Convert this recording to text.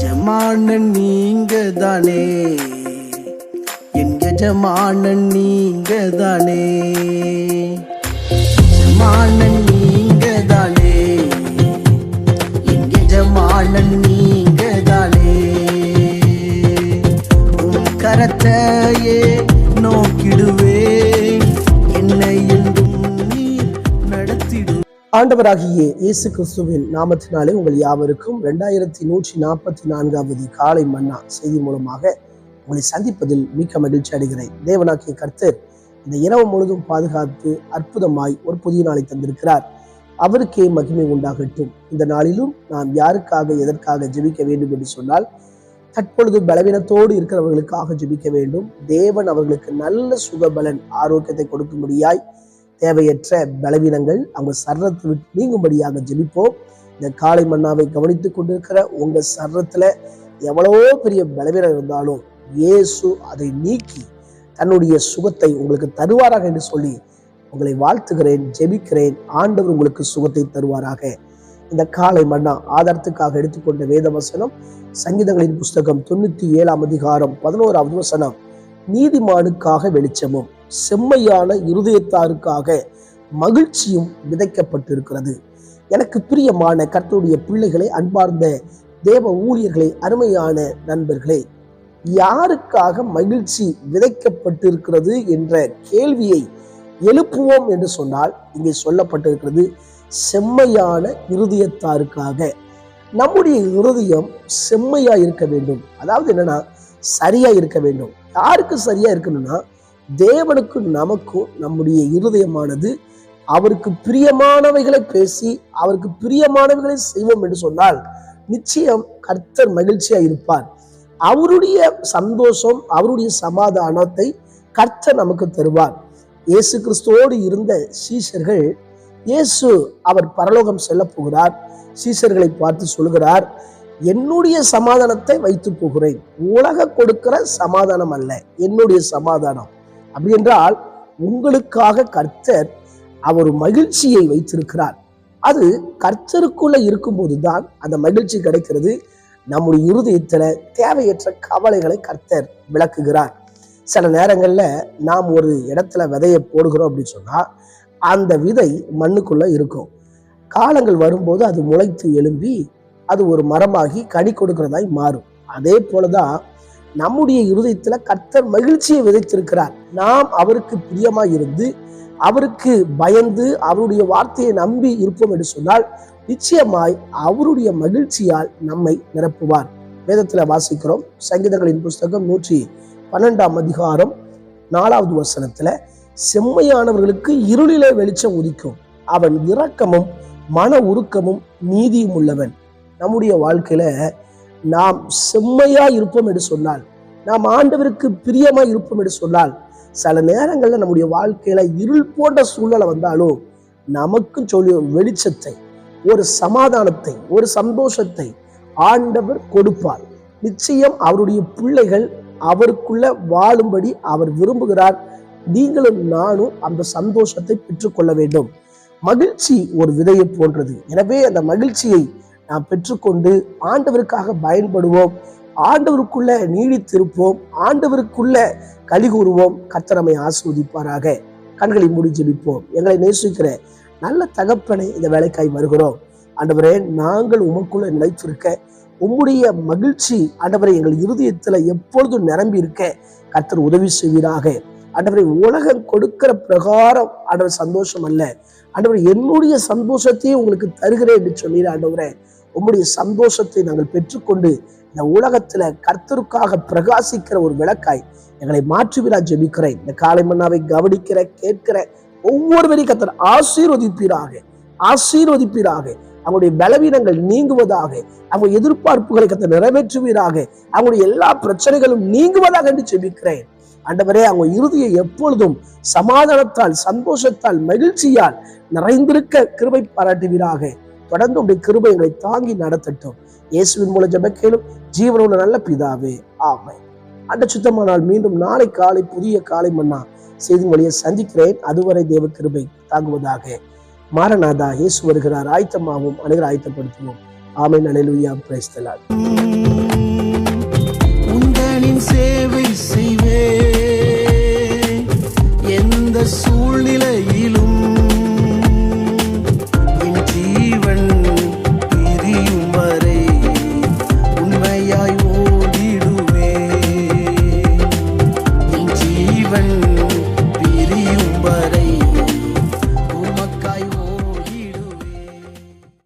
எஜமானன் நீங்க தானே என் எஜமானன் நீங்க தானே எஜமானன் நீங்க தானே என் எஜமானன் நீங்க தானே உன் கரத்தையே நோக்கிடுவேன். ஆண்டவராகிய இயேசு கிறிஸ்துவின் நாமத்தினாலே உங்கள் யாவருக்கும் ரெண்டாயிரத்தி நூற்றி நாற்பத்தி நான்காவது காலை மன்னா செய்தி மூலமாக உங்களை சந்திப்பதில் மிக்க மகிழ்ச்சி அடைகிறேன். தேவனாக்கிய கர்த்தர் இந்த இரவு முழுதும் பாதுகாத்து அற்புதமாய் ஒரு புதிய நாளை தந்திருக்கிறார். அவருக்கே மகிமை உண்டாகட்டும். இந்த நாளிலும் நாம் யாருக்காக எதற்காக ஜெபிக்க வேண்டும் என்று சொன்னால் தற்பொழுது பலவீனத்தோடு இருக்கிறவர்களுக்காக ஜெபிக்க வேண்டும். தேவன் அவர்களுக்கு நல்ல சுகபலன் ஆரோக்கியத்தை கொடுக்கும்படியாய் தேவையற்ற பலவீனங்கள் அவங்க சரத்தை விட்டு நீங்கும்படியாக ஜெபிப்போம். இந்த காலை மன்னாவை கவனித்துக் கொண்டிருக்கிற உங்க சர்ரத்துல எவ்வளவோ பெரிய பலவீனம் இருந்தாலும் இயேசு அதை நீக்கி தன்னுடைய சுகத்தை உங்களுக்கு தருவாராக என்று சொல்லி உங்களை வாழ்த்துகிறேன் ஜெபிக்கிறேன். ஆண்டவர் உங்களுக்கு சுகத்தை தருவாராக. இந்த காலை மன்னா ஆதாரத்துக்காக எடுத்துக்கொண்ட வேத வசனம் சங்கீதங்களின் புஸ்தகம் தொண்ணூத்தி ஏழாம் அதிகாரம் பதினோராவது வசனம். நீதிமானுக்காக வெளிச்சமும் செம்மையான இருதயத்தாருக்காக மகிழ்ச்சியும் விதைக்கப்பட்டிருக்கிறது. எனக்கு பிரியமான கர்த்தருடைய பிள்ளைகளை அன்பார்ந்த தேவ ஊழியர்களே அருமையான நண்பர்களே யாருக்காக மகிழ்ச்சி விதைக்கப்பட்டிருக்கிறது என்ற கேள்வியை எழுப்புவோம் என்று சொன்னால் இங்கே சொல்லப்பட்டிருக்கிறது செம்மையான இருதயத்தாருக்காக. நம்முடைய இருதயம் செம்மையா இருக்க வேண்டும். அதாவது என்னன்னா சரியா இருக்க வேண்டும். யாருக்கு சரியா இருக்கணும்னா தேவனுக்கும் நமக்கும் நம்முடைய இருதயமானது அவருக்கு பிரியமானவைகளை பேசி அவருக்கு பிரியமானவைகளை செய்வோம் என்று சொன்னால் நிச்சயம் கர்த்தர் மகிழ்ச்சியா இருப்பார். அவருடைய சந்தோஷம் அவருடைய சமாதானத்தை கர்த்தர் நமக்கு தருவார். இயேசு கிறிஸ்துவோடு இருந்த சீஷர்கள் இயேசு அவர் பரலோகம் செல்ல போகிறார் சீஷர்களை பார்த்து சொல்கிறார் என்னுடைய சமாதானத்தை வைத்து போகிறேன். உலக கொடுக்கிற சமாதானம் அல்ல என்னுடைய சமாதானம். அப்படி என்றால் உங்களுக்காக கர்த்தர் அவர் மகிழ்ச்சியை வைத்திருக்கிறார். அது கர்த்தருக்குள்ள இருக்கும்போது தான் அந்த மகிழ்ச்சி கிடைக்கிறது. நம்முடைய இருதயத்துல தேவையற்ற கவலைகளை கர்த்தர் விளக்குகிறார். சில நேரங்கள்ல நாம் ஒரு இடத்துல விதையை போடுகிறோம் அப்படின்னு சொன்னா அந்த விதை மண்ணுக்குள்ள இருக்கும். காலங்கள் வரும்போது அது முளைத்து எழும்பி அது ஒரு மரமாகி கனி கொடுக்கிறதாய் மாறும். அதே போலதான் நம்முடைய இருதயத்துல கர்த்தர் மகிழ்ச்சியை விதைத்திருக்கிறார். நாம் அவருக்கு பிரியமா இருந்து அவருக்கு பயந்து அவருடைய வார்த்தையை நம்பி இருப்போம் என்று சொன்னால் நிச்சயமாய் அவருடைய மகிழ்ச்சியால் நம்மை நிரப்புவார். வேதத்துல வாசிக்கிறோம். சங்கீதங்களின் புஸ்தகம் நூற்றி பன்னெண்டாம் அதிகாரம் நாலாவது வசனத்துல செம்மையானவர்களுக்கு இருளிலே வெளிச்சம் உதிக்கும். அவன் இரக்கமும் மன உருக்கமும் நீதியும் உள்ளவன். நம்முடைய வாழ்க்கையில நாம் செம்மையா இருப்போம் என்று சொன்னால் நாம் ஆண்டவருக்கு பிரியமா இருப்போம் என்று சொன்னால் சில நேரங்களில் நம்முடைய வாழ்க்கையில இருள் போன்ற சூழ்நிலை வந்தாலும் நமக்கும் சொல்லி வெளிச்சத்தை ஒரு சமாதானத்தை ஒரு சந்தோஷத்தை ஆண்டவர் கொடுப்பார். நிச்சயம் அவருடைய பிள்ளைகள் அவருக்குள்ள வாழும்படி அவர் விரும்புகிறார். நீங்களும் நானும் அந்த சந்தோஷத்தை பெற்றுக்கொள்ள வேண்டும். மகிழ்ச்சி ஒரு விதையை போன்றது. எனவே அந்த மகிழ்ச்சியை நாம் பெற்றுக்கொண்டு ஆண்டவருக்காக பயன்படுவோம். ஆண்டவருக்குள்ள நீடித்திருப்போம். ஆண்டவருக்குள்ள கலி கூறுவோம். கத்தரமை ஆஸ்வதிப்பாராக கண்களை மூடி ஜெபிப்போம். எங்களை நேசிக்கிற நல்ல தகப்பனை இந்த வேலைக்காய் வருகிறோம். ஆண்டவரே நாங்கள் உமக்குள்ள நிலைத்திருக்க உம்முடைய மகிழ்ச்சி ஆண்டவரை எங்கள் இருதயத்துல எப்பொழுதும் நிரம்பி இருக்க கர்த்தர் உதவி செய்வீராக. ஆண்டவரை உலகம் கொடுக்கிற பிரகாரம் ஆண்டவர் சந்தோஷம் அல்ல. ஆண்டவர் என்னுடைய சந்தோஷத்தையும் உங்களுக்கு தருகிறேன் என்று சொன்னீர் ஆண்டவரே. உம்முடைய சந்தோஷத்தை நாங்கள் பெற்றுக்கொண்டு இந்த உலகத்துல கர்த்தருக்காக பிரகாசிக்கிற ஒரு விளக்காய் எங்களை மாற்றுவீரா ஜெபிக்கிறேன். இந்த காலை மன்னாவை கவனிக்கிற கேட்கிற ஒவ்வொருவரையும் கத்தர் ஆசீர்வதிப்பீராக ஆசீர்வதிப்பீராக. அவங்களுடைய பலவீனங்கள் நீங்குவதாக அவங்க எதிர்பார்ப்புகளை கத்த நிறைவேற்றுவீராக. அவங்களுடைய எல்லா பிரச்சனைகளும் நீங்குவதாக என்று ஜெபிக்கிறேன். ஆண்டவரே அவங்க இறுதியை எப்பொழுதும் சமாதானத்தால் சந்தோஷத்தால் மகிழ்ச்சியால் நிறைந்திருக்க கிருபை பாராட்டுவீராக. தொடர்ந்து உடைய கிருபை எங்களை தாங்கி நடத்தட்டும். இயேசுவின் மூலம் ஜபக்கேலும் ஜீவனுள்ள நல்ல பிதாவே ஆமை அண்ட சுத்தமானால் மீண்டும் நாளை காலை புதிய காலை மன்னா செய்தி மொழியை சந்திக்கிறேன். அதுவரை தேவ கிருபை தாங்குவதாக மாரநாதா இயேசு வருகிறார். ஆயத்தமாகவும் அனைவர் ஆயத்தப்படுத்துவோம். ஆமை நலையிலுயா பிரைஸ்தலால் உங்களின் சேவை செய்வே எந்த சூழ்நிலையிலும்